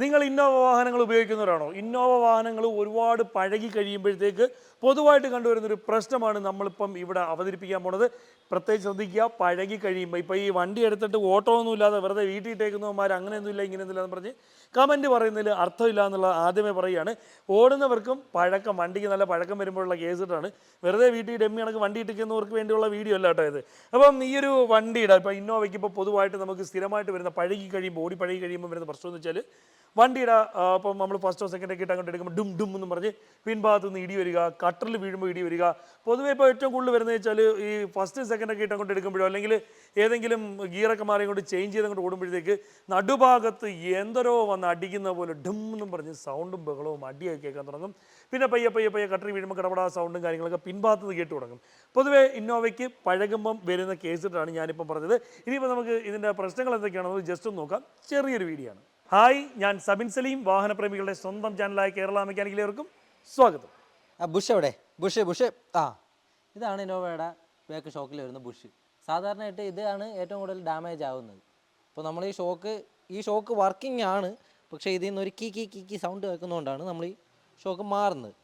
നിങ്ങൾ ഇന്നോവ വാഹനങ്ങൾ ഉപയോഗിക്കുന്നവരാണോ? ഇന്നോവ വാഹനങ്ങൾ ഒരുപാട് പഴകി കഴിയുമ്പോഴത്തേക്ക് പൊതുവായിട്ട് കണ്ടുവരുന്ന ഒരു പ്രശ്നമാണ് നമ്മളിപ്പം ഇവിടെ അവതരിപ്പിക്കാൻ പോണത്. പ്രത്യേകിച്ച് ശ്രദ്ധിക്കുക പഴകി കഴിയുമ്പോൾ ഇപ്പോൾ ഈ വണ്ടി എടുത്തിട്ട് ഓട്ടോ ഒന്നും ഇല്ലാതെ വെറുതെ വീട്ടിൽ ഇട്ടേക്കുന്നവന്മാർ അങ്ങനെയൊന്നുമില്ല ഇങ്ങനെയൊന്നുമില്ല എന്ന് പറഞ്ഞ് കമന്റ് പറയുന്നതിൽ അർത്ഥമില്ല എന്നുള്ള ആദ്യമേ പറയുകയാണ്. ഓടുന്നവർക്കും പഴക്കം വണ്ടിക്ക് നല്ല പഴക്കം വരുമ്പോഴുള്ള കേസിട്ടാണ് വെറുതെ വീട്ടിൽ ഡെമ്മി കണക്ക് വണ്ടി ഇട്ടിക്കുന്നവർക്ക് വേണ്ടിയുള്ള വീഡിയോ അല്ല കേട്ടോ ഇത്. അപ്പം ഈ ഒരു വണ്ടിയുടെ ഇപ്പോൾ ഇന്നോവയ്ക്ക് ഇപ്പോൾ പൊതുവായിട്ട് നമുക്ക് സ്ഥിരമായിട്ട് വരുന്ന പഴകി കഴിയുമ്പോൾ ഓടി പഴകി കഴിയുമ്പോൾ വരുന്ന പ്രശ്നം എന്ന് വെച്ചാൽ വണ്ടിയുടെ ഇപ്പം നമ്മൾ ഫസ്റ്റോ സെക്കൻഡോ ഒക്കെ അങ്ങോട്ട് എടുക്കുമ്പോൾ ഡും ഡും എന്ന് പറഞ്ഞ് പിൻഭാഗത്ത് നിന്ന് ഇടി വരിക കട്ടറിൽ വീഴുമ്പോൾ ഇടി വരിക. പൊതുവേ ഇപ്പോൾ ഏറ്റവും കൂടുതൽ വരുന്നത് വെച്ചാൽ ഈ ഫസ്റ്റ് സെക്കൻഡ് ഒക്കെ അങ്ങോട്ട് എടുക്കുമ്പോഴോ അല്ലെങ്കിൽ ഏതെങ്കിലും ഗിയറൊക്കെ മാറി കൊണ്ട് ചേഞ്ച് ചെയ്ത് അങ്ങോട്ട് ഓടുമ്പോഴത്തേക്ക് നടുഭാഗത്ത് എന്തരോ വന്ന് അടിക്കുന്ന പോലെ ഡും എന്നും പറഞ്ഞ് സൗണ്ടും ബഹളവും അടിയൊക്കെ കേൾക്കാൻ തുടങ്ങും. പിന്നെ പയ്യെ പയ്യെ പയ്യെ കട്ടറി വീഴുമ്പോൾ കടപടാ സൗണ്ടും കാര്യങ്ങളൊക്കെ പിൻഭാഗത്ത് നിന്ന് കേട്ട് തുടങ്ങും. പൊതുവേ ഇന്നോവയ്ക്ക് പഴകുമ്പം വരുന്ന കേസിട്ടാണ് ഞാനിപ്പം പറഞ്ഞത്. ഇനിയിപ്പോൾ നമുക്ക് ഇതിന്റെ പ്രശ്നങ്ങൾ എന്തൊക്കെയാണെന്ന് ജസ്റ്റ് ഒന്ന് നോക്കാം. ചെറിയൊരു വീഡിയോ ആണ്. ഹായ് ഞാൻ സബിൻ സലീം വാഹനപ്രേമികളുടെ സ്വന്തം ചാനലായ കേരള മെക്കാനിക്കലേവർക്കും സ്വാഗതം. ആ ബുഷ് എവിടെ? Bush bush. ആ ഇതാണ് ഇന്നോവയുടെ ബാക്ക് ഷോക്കിൽ വരുന്ന ബുഷ്. സാധാരണയായിട്ട് ഇതാണ് ഏറ്റവും കൂടുതൽ ഡാമേജ് ആവുന്നത്. അപ്പോൾ നമ്മൾ ഈ ഷോക്ക് ഈ ഷോക്ക് വർക്കിംഗ് ആണ്. പക്ഷേ ഇതിൽ നിന്ന് ഒരു key key key key sound കേൾക്കുന്നതുകൊണ്ടാണ് നമ്മൾ ഈ ഷോക്ക് മാറുന്നത്.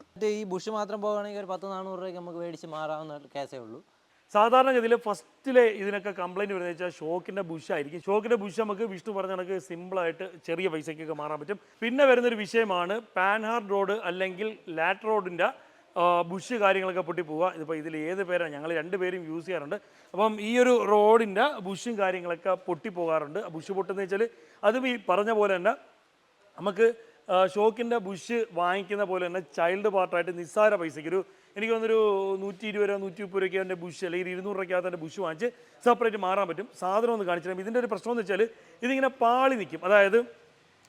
എന്നിട്ട് ഈ ബുഷ് മാത്രം പോകുകയാണെങ്കിൽ ഒരു പത്ത് നാനൂറ് രൂപയ്ക്ക് നമുക്ക് മേടിച്ച് മാറാവുന്ന കേസേ ഉള്ളൂ. സാധാരണഗതിയിൽ ഫസ്റ്റിലെ ഇതിനൊക്കെ കംപ്ലൈന്റ് വരുന്നത് വെച്ചാൽ ഷോക്കിന്റെ ബുഷായിരിക്കും. ഷോക്കിന്റെ ബുഷ് നമുക്ക് വിഷ്ണു പറഞ്ഞ കണക്ക് സിമ്പിളായിട്ട് ചെറിയ പൈസയ്ക്കൊക്കെ മാറാൻ പറ്റും. പിന്നെ വരുന്നൊരു വിഷയമാണ് പാൻഹാർഡ് റോഡ് അല്ലെങ്കിൽ ലാറ്റ് റോഡിന്റെ ബുഷ് കാര്യങ്ങളൊക്കെ പൊട്ടി പോവുക ഇതിപ്പോൾ ഇതിൽ ഏത് പേരാണ് ഞങ്ങൾ രണ്ടുപേരും യൂസ് ചെയ്യാറുണ്ട്. അപ്പം ഈ ഒരു റോഡിന്റെ ബുഷും കാര്യങ്ങളൊക്കെ പൊട്ടി പോകാറുണ്ട് ബുഷ് പൊട്ടുന്ന വെച്ചാൽ അതും ഈ പറഞ്ഞ പോലെ തന്നെ നമുക്ക് ഷോക്കിന്റെ ബുഷ് വാങ്ങിക്കുന്ന പോലെ തന്നെ ചൈൽഡ് പാർട്ടായിട്ട് നിസ്സാര പൈസയ്ക്ക് ഒരു എനിക്ക് തോന്നുന്നൊരു നൂറ്റി ഇരുപത് രൂപ നൂറ്റി മുപ്പത് രൂപയ്ക്ക് എന്റെ ബുഷ് അല്ലെങ്കിൽ ഇരുന്നൂറ് രൂപയ്ക്കകത്ത് എന്റെ ബുഷ് വാങ്ങിച്ച് സെപ്പറേറ്റ് മാറാൻ പറ്റും. സാധനം ഒന്ന് കാണിച്ചു തരാം. ഇതിന്റെ ഒരു പ്രശ്നം എന്ന് വെച്ചാൽ ഇതിങ്ങനെ പാളി നിൽക്കും അതായത്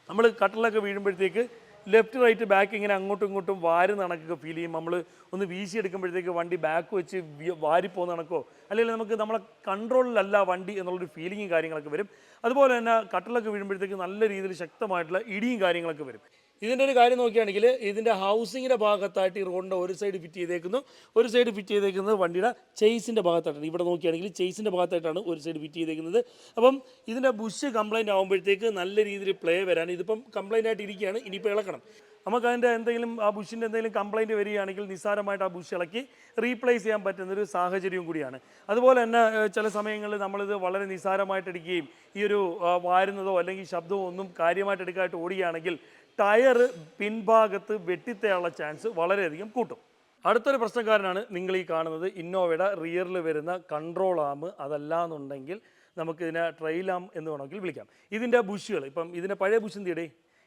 നമ്മൾ കട്ടലൊക്കെ വീഴുമ്പോഴത്തേക്ക് ലെഫ്റ്റ് റൈറ്റ് ബാക്ക് ഇങ്ങനെ അങ്ങോട്ടും ഇങ്ങോട്ടും വാരുന്ന കണക്കൊക്കെ ഫീൽ ചെയ്യും. നമ്മൾ ഒന്ന് വീശി എടുക്കുമ്പോഴത്തേക്ക് വണ്ടി ബാക്ക് വെച്ച് വാരി വാരിപ്പോകുന്ന കണക്കോ അല്ലെങ്കിൽ നമുക്ക് നമ്മളെ കൺട്രോളിലല്ല വണ്ടി എന്നുള്ളൊരു ഫീലിങ്ങും കാര്യങ്ങളൊക്കെ വരും. അതുപോലെ തന്നെ കട്ടലൊക്കെ വീഴുമ്പോഴത്തേക്ക് നല്ല രീതിയിൽ ശക്തമായിട്ടുള്ള ഇടിയും കാര്യങ്ങളൊക്കെ വരും. ഇതിന്റെ ഒരു കാര്യം നോക്കുകയാണെങ്കിൽ ഇതിന്റെ ഹൗസിങ്ങിന്റെ ഭാഗത്തായിട്ട് ഈ റോഡിന്റെ ഒരു സൈഡ് ഫിറ്റ് ചെയ്തേക്കുന്നു. ഒരു സൈഡ് ഫിറ്റ് ചെയ്തേക്കുന്നത് വണ്ടിയുടെ ചെയ്സിന്റെ ഭാഗത്തായിട്ടാണ്. ഇവിടെ നോക്കുകയാണെങ്കിൽ ചെയ്സിന്റെ ഭാഗത്തായിട്ടാണ് ഒരു സൈഡ് ഫിറ്റ് ചെയ്തേക്കുന്നത്. അപ്പം ഇതിന്റെ ബുഷ് കംപ്ലൈന്റ് ആകുമ്പോഴത്തേക്ക് നല്ല രീതിയിൽ പ്ലേ വരാൻ ഇതിപ്പം കംപ്ലൈന്റ് ആയിട്ട് ഇരിക്കുകയാണ്. ഇനിയിപ്പോൾ ഇളക്കണം. നമുക്ക് അതിന്റെ എന്തെങ്കിലും ആ ബുഷിന്റെ എന്തെങ്കിലും കംപ്ലൈന്റ് വരികയാണെങ്കിൽ നിസ്സാരമായിട്ട് ആ ബുഷ് ഇളക്കി റീപ്ലേസ് ചെയ്യാൻ പറ്റുന്നൊരു സാഹചര്യവും കൂടിയാണ്. അതുപോലെ തന്നെ ചില സമയങ്ങളിൽ നമ്മളിത് വളരെ നിസ്സാരമായിട്ട് എടുക്കുകയും ഈ ഒരു വാരുന്നതോ അല്ലെങ്കിൽ ശബ്ദമോ ഒന്നും കാര്യമായിട്ട് എടുക്കാനായിട്ട് ഓടുകയാണെങ്കിൽ ടയർ പിൻഭാഗത്ത് വെട്ടിത്തേയുള്ള ചാൻസ് വളരെയധികം കൂട്ടും. അടുത്തൊരു പ്രശ്നക്കാരനാണ് നിങ്ങൾ ഈ കാണുന്നത്. ഇന്നോവയുടെ റിയറിൽ വരുന്ന കൺട്രോൾ ആം അതല്ല എന്നുണ്ടെങ്കിൽ നമുക്കിതിനെ ട്രെയിൽ ആം എന്ന് വേണമെങ്കിൽ വിളിക്കാം. ഇതിന്റെ ബുഷുകൾ ഇപ്പം ഇതിന്റെ പഴയ ബുഷ് എന്തിയടേ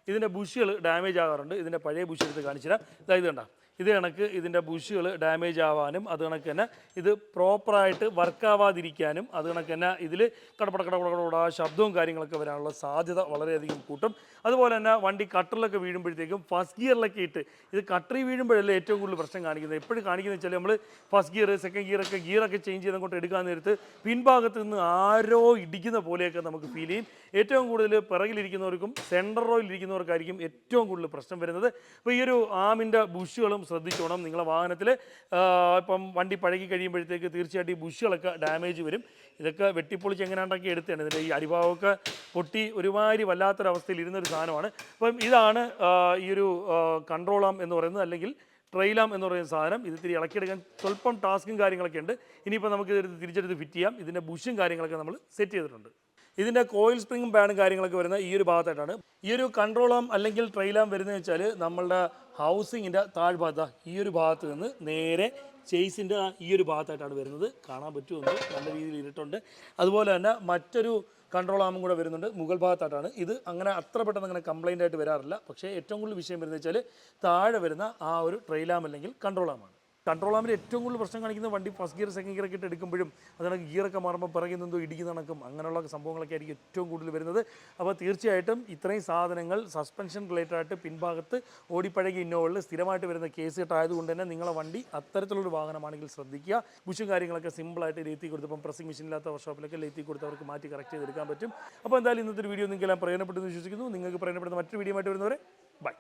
ഇതിന്റെ ബുഷുകൾ ഡാമേജ് ആകാറുണ്ട്. ഇതിന്റെ പഴയ ബുഷ് എടുത്ത് കാണിച്ചു തരാം ഇതായത് കണ്ട. ഇത് കണക്ക് ഇതിന്റെ ബുഷുകൾ ഡാമേജ് ആവാനും അത് കണക്ക് തന്നെ ഇത് പ്രോപ്പറായിട്ട് വർക്കാവാതിരിക്കാനും അത് കണക്ക് തന്നെ ഇതിൽ കടപട കടപട ശബ്ദവും കാര്യങ്ങളൊക്കെ വരാനുള്ള സാധ്യത വളരെയധികം കൂട്ടും. അതുപോലെ തന്നെ വണ്ടി കട്ടറിലൊക്കെ വീഴുമ്പോഴത്തേക്കും ഫസ്റ്റ് ഗിയറിലൊക്കെ ഇട്ട് ഇത് കട്ടറി വീഴുമ്പോഴല്ലേ ഏറ്റവും കൂടുതൽ പ്രശ്നം കാണിക്കുന്നത്. എപ്പോഴും കാണിക്കുന്നത് വെച്ചാൽ നമ്മൾ ഫസ്റ്റ് ഗിയർ സെക്കൻഡ് ഗിയറൊക്കെ ഗിയറൊക്കെ ചേഞ്ച് ചെയ്ത് അങ്ങോട്ട് എടുക്കാൻ നേരത്ത് പിൻഭാഗത്ത് നിന്ന് ആരോ ഇടിക്കുന്ന പോലെയൊക്കെ നമുക്ക് ഫീൽ ചെയ്യും. ഏറ്റവും കൂടുതൽ പിറകിലിരിക്കുന്നവർക്കും സെന്റർ റോയിലിരിക്കുന്നവർക്കായിരിക്കും ഏറ്റവും കൂടുതൽ പ്രശ്നം വരുന്നത്. അപ്പോൾ ഈ ഒരു ആമിന്റെ ബുഷുകളും ശ്രദ്ധിച്ചോണം. നിങ്ങളെ വാഹനത്തിൽ ഇപ്പം വണ്ടി പഴകി കഴിയുമ്പോഴത്തേക്ക് തീർച്ചയായിട്ടും ഈ ബുഷുകളൊക്കെ ഡാമേജ് വരും. ഇതൊക്കെ വെട്ടിപ്പൊളിച്ച് എങ്ങനെയാണ്ടൊക്കെ എടുത്താണ് ഇതിന്റെ ഈ അരിഭാവമൊക്കെ പൊട്ടി ഒരുമാതിരി വല്ലാത്തൊരവസ്ഥയിൽ ഇരുന്നൊരു സാധനമാണ്. അപ്പം ഇതാണ് ഈ ഒരു കൺട്രോളാം എന്ന് പറയുന്നത് അല്ലെങ്കിൽ ട്രെയിലാം എന്ന് പറയുന്ന സാധനം. ഇത് ഇത്തിരി ഇളക്കിയെടുക്കാൻ സ്വല്പം ടാസ്കും കാര്യങ്ങളൊക്കെ ഉണ്ട്. ഇനിയിപ്പോൾ നമുക്ക് ഇത് തിരിച്ചെടുത്ത് ഫിറ്റ് ചെയ്യാം. ഇതിന്റെ ബുഷും കാര്യങ്ങളൊക്കെ നമ്മൾ സെറ്റ് ചെയ്തിട്ടുണ്ട്. ഇതിന്റെ കോയിൽ സ്പ്രിങ്ങും പാഡും കാര്യങ്ങളൊക്കെ വരുന്ന ഈ ഒരു ഭാഗത്തായിട്ടാണ്. ഈ ഒരു കൺട്രോളാം അല്ലെങ്കിൽ ട്രെയിലാം വരുന്നത് വെച്ചാൽ നമ്മളുടെ ഹൗസിങ്ങിന്റെ താഴ്ഭാഗത്ത് ഈ ഒരു ഭാഗത്ത് നിന്ന് നേരെ ചേസിന്റെ ഈ ഒരു ഭാഗത്തായിട്ടാണ് വരുന്നത്. കാണാൻ പറ്റുമെന്ന് നല്ല രീതിയിൽ ഇരുട്ടുണ്ട് അതുപോലെ തന്നെ മറ്റൊരു കൺട്രോൾ ആമും കൂടെ വരുന്നുണ്ട്. മുകൾ ഭാഗത്തായിട്ടാണ്. ഇത് അങ്ങനെ അത്ര പെട്ടെന്ന് അങ്ങനെ കംപ്ലൈന്റ് ആയിട്ട് വരാറില്ല. പക്ഷേ ഏറ്റവും കൂടുതൽ വിഷയം വരുന്നത് വെച്ചാൽ താഴെ വരുന്ന ആ ഒരു ട്രെയിലാം അല്ലെങ്കിൽ കൺട്രോൾ ആമാണ് കൺട്രോൾ ആമിൽ ഏറ്റവും കൂടുതൽ പ്രശ്നം കാണിക്കുന്ന വണ്ടി ഫസ്റ്റ് ഗിയർ സെക്കൻഡ് ഗിയർ ഒക്കെ ഇട്ട് എടുക്കുമ്പോഴും അതിനൊക്കെ ഗിയറൊക്കെ മാറുമ്പോൾ പിറകിൽ നിന്നോ ഇടിക്കുന്ന കണക്കും അങ്ങനെയുള്ള സംഭവങ്ങളൊക്കെ ആയിരിക്കും ഏറ്റവും കൂടുതൽ വരുന്നത്. അപ്പോൾ തീർച്ചയായിട്ടും ഇത്രയും സാധനങ്ങൾ സസ്പെൻഷൻ റിലേറ്റഡ് ആയിട്ട് പിൻഭാഗത്ത് ഓടിപ്പഴകിയ ഇന്നോവകളിൽ സ്ഥിരമായിട്ട് വരുന്ന കേസ് കെട്ടായതുകൊണ്ട് തന്നെ നിങ്ങളെ വണ്ടി അത്തരത്തിലൊരു വാഹനമാണെങ്കിൽ ശ്രദ്ധിക്കുക. ബുഷും കാര്യങ്ങളൊക്കെ സിമ്പിളായിട്ട് ലേത്തി കൊടുത്ത് ഇപ്പം പ്രസിംഗ് മെഷീൻ ഇല്ലാത്ത വർഷോപ്പിലൊക്കെ ലേത്തി കൊടുത്തവർക്ക് മാറ്റി കറക്റ്റ് ചെയ്തെടുക്കാൻ പറ്റും. അപ്പോൾ എന്തായാലും ഇന്നത്തെ ഒരു വീഡിയോ നിങ്ങൾക്കെല്ലാം പ്രയോജനപ്പെട്ടെന്ന് വിശ്വസിക്കുന്നു. നിങ്ങൾക്ക് പ്രയോജനപ്പെടുന്ന മറ്റൊരു വീഡിയോ ആയിട്ട് വരുന്നവരെ ബൈ